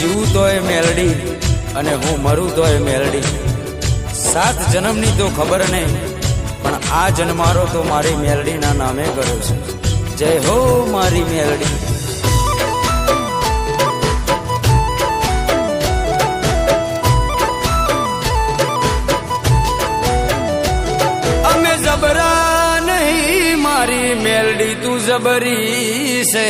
જીવું તોય મેલડી અને હું મરું તોય મેલડી. સાત જન્મની તો ખબર નહીં, પણ આ જન્મારો તો મારી મેલડીના નામે કર્યો છે. જય હો મારી મેલડી. અમે જબરા નહીં, મારી મેલડી તું જબરી છે.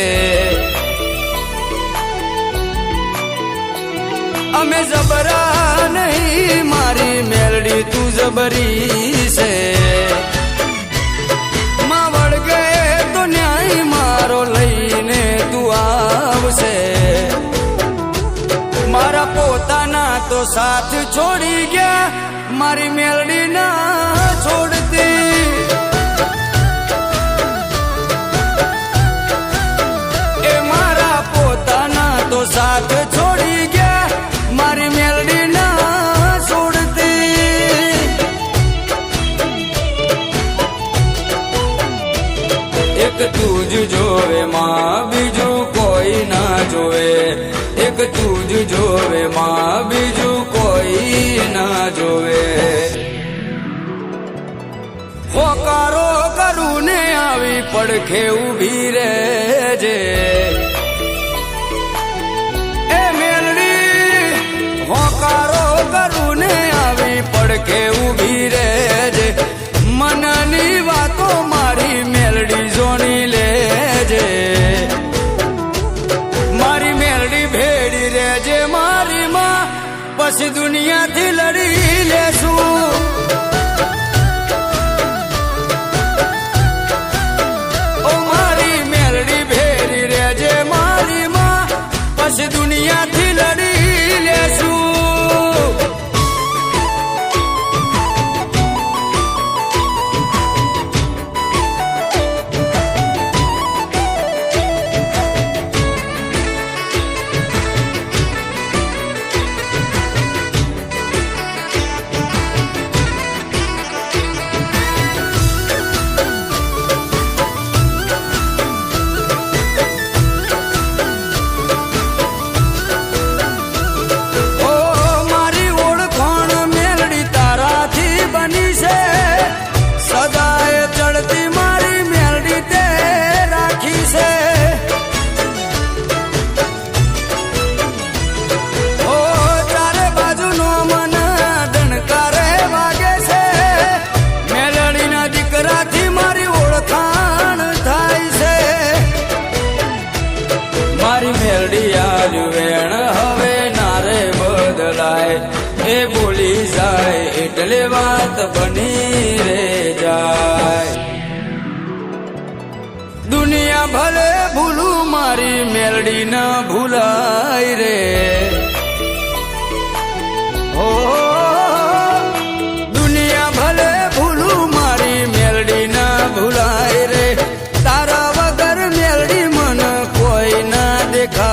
અમે જબરા નહીં મારી મેલડી તું જબરી છે માં વળગે તો મારો લઈને તું આવશે મારા પોતાના તો સાથ છોડી ગયા મારી મેલડી ના છોડતી એક તું જ જોવે, માં બીજું કોઈ ના જોવે. એક તું જ જોવે, માં બીજું કોઈ ના જોવે. હોકારો કરું ને આવી પડખે ઊભી રહેજે. એ મેલડી, હોકારો કરું ને આવી પડખે ઊભી રહેજે. দুনিয়া વાત બની રે જાય. દુનિયા ભલે ભૂલું મારી મેલડી ના ભૂલાય રે